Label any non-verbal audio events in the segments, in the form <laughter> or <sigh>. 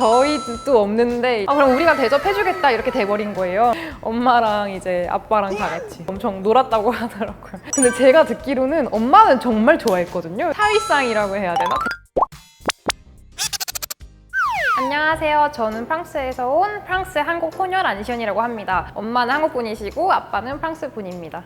저희도 없는데 아 그럼 우리가 대접해주겠다 이렇게 돼버린 거예요. 엄마랑 이제 아빠랑 다 같이 엄청 놀았다고 <laughs> 하더라고요. 근데 제가 듣기로는 엄마는 정말 좋아했거든요. 사위상이라고 해야 되나? 안녕하세요. 저는 프랑스에서 온 프랑스 한국 혼혈 안시언이라고 합니다. 엄마는 한국 분이시고 아빠는 프랑스 분입니다.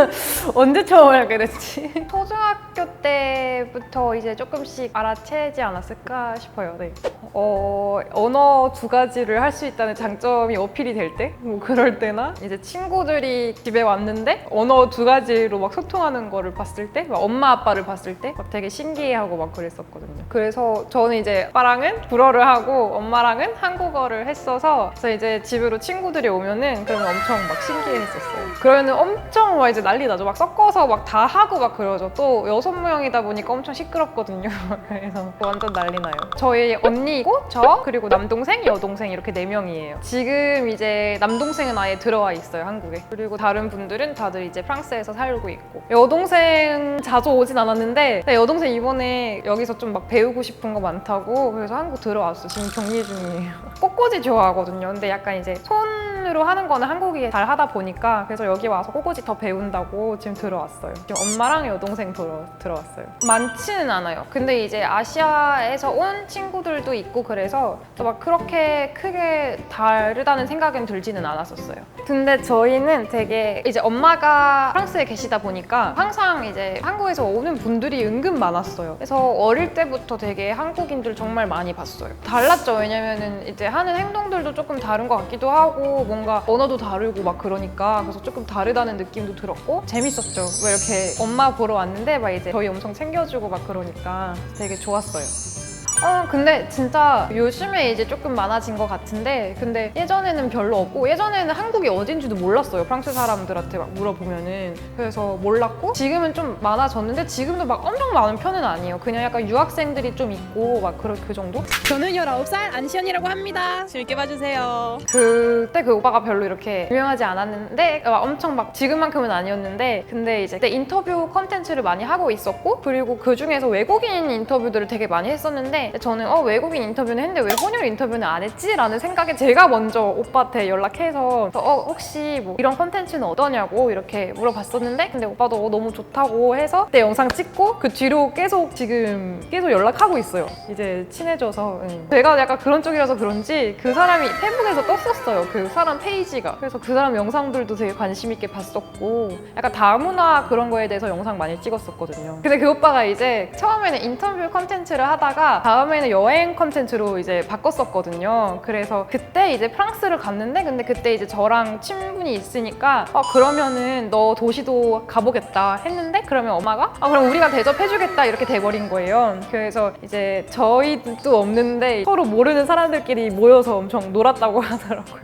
<laughs> 언제 처음 알게 됐지? <laughs> 초등학교 때부터 이제 조금씩 알아채지 않았을까 싶어요. 네. 어, 언어 두 가지를 할 수 있다는 장점이 어필이 될 때? 뭐 그럴 때나 이제 친구들이 집에 왔는데 언어 두 가지로 막 소통하는 거를 봤을 때, 막 엄마 아빠를 봤을 때막 되게 신기해하고 막 그랬었거든요. 그래서 저는 이제 아빠랑은 불어를 하고 엄마랑은 한국어를 했어서 그래서 이제 집으로 친구들이 오면은 그러면 엄청 막 신기해했었어요. 그러면은 엄청 막 이제 난리 나죠. 막 섞어서 막 다 하고 막 그러죠. 또 여섯 명이다 보니까 엄청 시끄럽거든요. <laughs> 그래서 완전 난리 나요. 저희 언니고 저 그리고 남동생, 여동생 이렇게 네 명이에요. 지금 이제 남동생은 아예 들어와 있어요 한국에. 그리고 다른 분들은 다들 이제 프랑스에서 살고 있고 여동생 자주 오진 않았는데 여동생 이번에 여기서 좀 막 배우고 싶은 거 많다고 그래서 한국 들어왔어. 지금 격리 중이에요. 꽃꽂이 좋아하거든요. 근데 약간 이제 손 으로 하는 거는 한국이 잘 하다 보니까 그래서 여기 와서 꽃꽂이 더 배운다고 지금 들어왔어요. 지금 엄마랑 여동생 들어, 들어왔어요. 많지는 않아요. 근데 이제 아시아에서 온 친구들도 있고 그래서 또막 그렇게 크게 다르다는 생각은 들지는 않았었어요. 근데 저희는 되게 이제 엄마가 프랑스에 계시다 보니까 항상 이제 한국에서 오는 분들이 은근 많았어요. 그래서 어릴 때부터 되게 한국인들 정말 많이 봤어요. 달랐죠. 왜냐면은 이제 하는 행동들도 조금 다른 것 같기도 하고 뭔가 언어도 다르고 막 그러니까 그래서 조금 다르다는 느낌도 들었고 재밌었죠. 왜 이렇게 엄마 보러 왔는데 막 이제 저희 엄청 챙겨주고 막 그러니까 되게 좋았어요. 어 근데 진짜 요즘에 이제 조금 많아진 것 같은데 근데 예전에는 별로 없고 예전에는 한국이 어딘지도 몰랐어요 프랑스 사람들한테 막 물어보면은 그래서 몰랐고 지금은 좀 많아졌는데 지금도 막 엄청 많은 편은 아니에요 그냥 약간 유학생들이 좀 있고 막 그런 그 정도 저는 19살 안시연이라고 합니다. 재밌게 봐주세요. 그때 그 오빠가 별로 이렇게 유명하지 않았는데 막 엄청 막 지금만큼은 아니었는데 근데 이제 그때 인터뷰 컨텐츠를 많이 하고 있었고 그리고 그 중에서 외국인 인터뷰들을 되게 많이 했었는데 저는 어 외국인 인터뷰는 했는데 왜 혼혈 인터뷰는 안 했지? 라는 생각에 제가 먼저 오빠한테 연락해서 어 혹시 뭐 이런 컨텐츠는 어떠냐고 이렇게 물어봤었는데 근데 오빠도 어, 너무 좋다고 해서 그때 영상 찍고 그 뒤로 계속 지금 계속 연락하고 있어요 이제 친해져서 응. 제가 약간 그런 쪽이라서 그런지 그 사람이 페북에서 떴었어요 그 사람 페이지가 그래서 그 사람 영상들도 되게 관심 있게 봤었고 약간 다문화 그런 거에 대해서 영상 많이 찍었었거든요 근데 그 오빠가 이제 처음에는 인터뷰 컨텐츠를 하다가 다음에는 여행 컨텐츠로 이제 바꿨었거든요. 그래서 그때 이제 프랑스를 갔는데 근데 그때 이제 저랑 친분이 있으니까 어 그러면은 너 도시도 가보겠다 했는데 그러면 엄마가 아 그럼 우리가 대접해주겠다 이렇게 돼버린 거예요. 그래서 이제 저희도 없는데 서로 모르는 사람들끼리 모여서 엄청 놀았다고 <laughs> 하더라고요.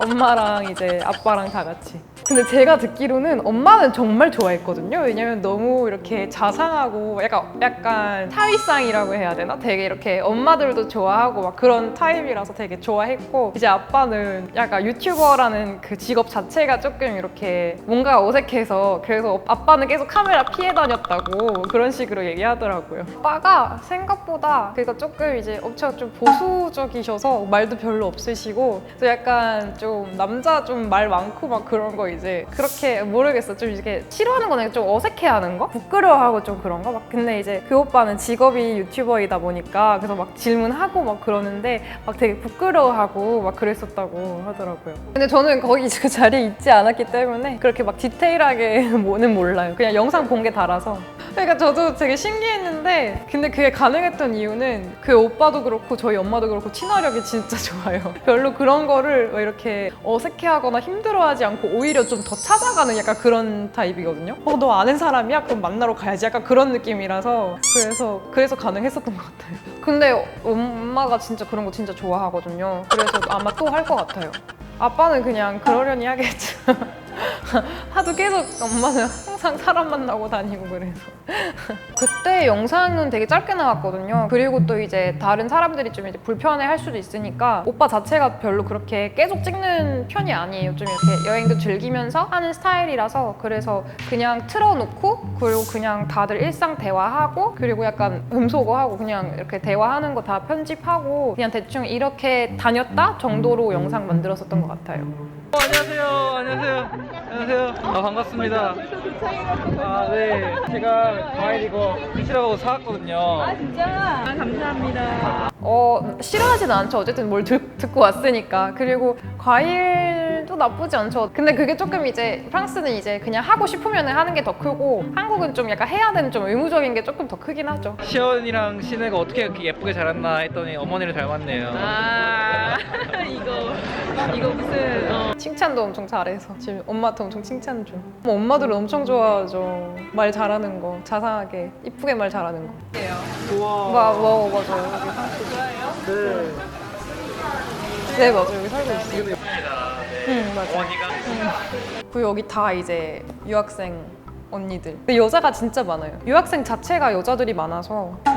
엄마랑 이제 아빠랑 다 같이 근데 제가 듣기로는 엄마는 정말 좋아했거든요. 왜냐면 너무 이렇게 자상하고 약간 약간 사위상이라고 해야 되나? 되게 이렇게 엄마들도 좋아하고 막 그런 타입이라서 되게 좋아했고 이제 아빠는 약간 유튜버라는 그 직업 자체가 조금 이렇게 뭔가 어색해서 그래서 아빠는 계속 카메라 피해 다녔다고 그런 식으로 얘기하더라고요. 아빠가 생각보다 그러니까 조금 이제 엄청 좀 보수적이셔서 말도 별로 없으시고 또 약간 좀 남자 좀 말 많고 막 그런 거 이제 그렇게 모르겠어. 좀 이렇게 싫어하는 거는 좀 어색해하는 거? 부끄러워하고 좀 그런 거막 근데 이제 그 오빠는 직업이 유튜버이다 보니까 그래서 막 질문하고 막 그러는데 막 되게 부끄러워하고 막 그랬었다고 하더라고요. 근데 저는 거기 그 자리에 있지 않았기 때문에 그렇게 막 디테일하게 <laughs> 뭐는 몰라요. 그냥 영상 본 게 달아서. 그러니까 저도 되게 신기했는데 근데 그게 가능했던 이유는 그 오빠도 그렇고 저희 엄마도 그렇고 친화력이 진짜 <laughs> 좋아요. 별로 그런 거를 왜 이렇게 어색해하거나 힘들어하지 않고 오히려 좀 더 찾아가는 약간 그런 타입이거든요. 어 너 아는 사람이야? 그럼 만나러 가야지. 약간 그런 느낌이라서 그래서 그래서 가능했었던 것 같아요. 근데 엄마가 진짜 그런 거 진짜 좋아하거든요. 그래서 아마 또 할 것 같아요. 아빠는 그냥 그러려니 하겠죠 <laughs> 하도 계속 엄마는 항상 사람 만나고 다니고 그래서 <laughs> 그때 영상은 되게 짧게 나왔거든요. 그리고 또 이제 다른 사람들이 좀 이제 불편해 할 수도 있으니까 오빠 자체가 별로 그렇게 계속 찍는 편이 아니에요. 좀 이렇게 여행도 즐기면서 하는 스타일이라서 그래서 그냥 틀어놓고 그리고 그냥 다들 일상 대화하고 그리고 약간 음소거하고 그냥 이렇게 대화하는 거 다 편집하고 그냥 대충 이렇게 다녔다 정도로 영상 만들었었던 것 같아요. 어, 안녕하세요. 안녕하세요. 안녕하세요. 아, 반갑습니다. 아, 네. 제가 과일 이거 드시라고 사왔거든요. 아, 감사합니다. 어 싫어하지는 않죠. 어쨌든 뭘 듣, 듣고 왔으니까. 그리고 과일도 나쁘지 않죠. 근데 그게 조금 이제 프랑스는 이제 그냥 하고 싶으면 하는 게 더 크고 한국은 좀 약간 해야 되는 좀 의무적인 게 조금 더 크긴 하죠. 시연이랑 신혜가 어떻게 이렇게 예쁘게 자랐나 했더니 어머니를 닮았네요. 아, <laughs> 이거, 이거 무슨, 어. 칭찬도 엄청 잘해서 지금 엄마한테 엄청 칭찬 중. 뭐 엄마들은 엄청 좋아하죠. 말 잘하는 거, 자상하게 이쁘게 말 잘하는 거. 우와. 와, 와, 맞아요. 여기 살고 네. 네, 맞아요. 여기 살고 있어요. 응, 맞아. 어머니가 그리고 여기 다 이제 유학생 언니들. 근데 여자가 진짜 많아요. 유학생 자체가 여자들이 많아서. <laughs>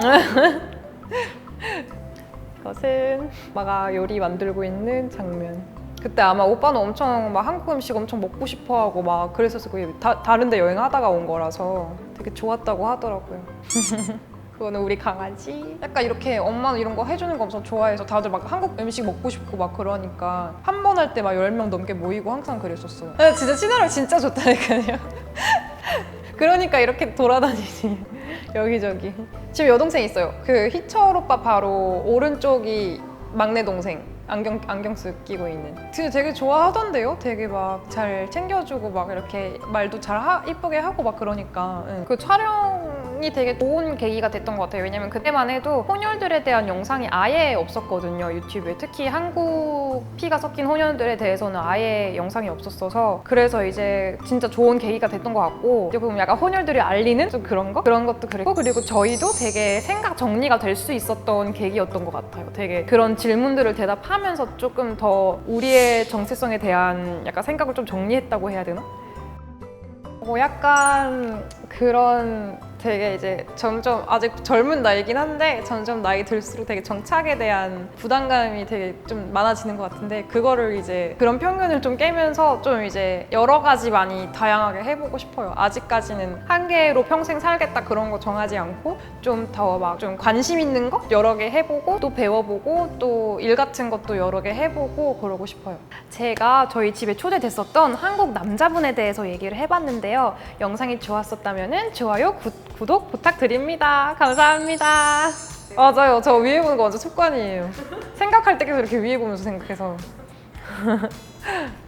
이것은 오빠가 요리 만들고 있는 장면. 그때 아마 오빠는 엄청 막 한국 음식 엄청 먹고 싶어 하고 막 그랬었을 거예요. 다, 다른데 여행하다가 온 거라서 되게 좋았다고 하더라고요. <laughs> 그거는 우리 강아지. 약간 이렇게 엄마는 이런 거 해주는 거 엄청 좋아해서 다들 막 한국 음식 먹고 싶고 막 그러니까 한 번 할 때막 10명 넘게 모이고 항상 그랬었어요. 네, 진짜 친화력 진짜 좋다니까요. <laughs> 그러니까 이렇게 돌아다니지. <laughs> 여기저기. 지금 여동생 있어요. 그 희철 오빠 바로 오른쪽이 막내 동생. 안경 안경 쓰 끼고 있는. 되게 되게 좋아하던데요. 되게 막 잘 챙겨주고 막 이렇게 말도 잘 하, 이쁘게 하고 막 그러니까 응. 그 촬영 이 되게 좋은 계기가 됐던 것 같아요. 왜냐면 그때만 해도 혼혈들에 대한 영상이 아예 없었거든요. 유튜브에 특히 한국 피가 섞인 혼혈들에 대해서는 아예 영상이 없었어서 그래서 이제 진짜 좋은 계기가 됐던 것 같고 어떻게 보면 약간 혼혈들을 알리는 좀 그런 거 그런 것도 그랬고 그리고 저희도 되게 생각 정리가 될 수 있었던 계기였던 것 같아요. 되게 그런 질문들을 대답하면서 조금 더 우리의 정체성에 대한 약간 생각을 좀 정리했다고 해야 되나? 어, 약간 그런 되게 이제 점점 아직 젊은 나이긴 한데 점점 나이 들수록 되게 정착에 대한 부담감이 되게 좀 많아지는 것 같은데 그거를 이제 그런 편견을 좀 깨면서 좀 이제 여러 가지 많이 다양하게 해보고 싶어요. 아직까지는 한 개로 평생 살겠다 그런 거 정하지 않고 좀 더 막 좀 관심 있는 거 여러 개 해보고 또 배워보고 또 일 같은 것도 여러 개 해보고 그러고 싶어요. 제가 저희 집에 초대됐었던 한국 남자분에 대해서 얘기를 해봤는데요. 영상이 좋았었다면 좋아요, 구, 구독 부탁드립니다. 감사합니다. 맞아요. 저 위에 보는 거 완전 습관이에요. 생각할 때 계속 이렇게 위에 보면서 생각해서. <laughs>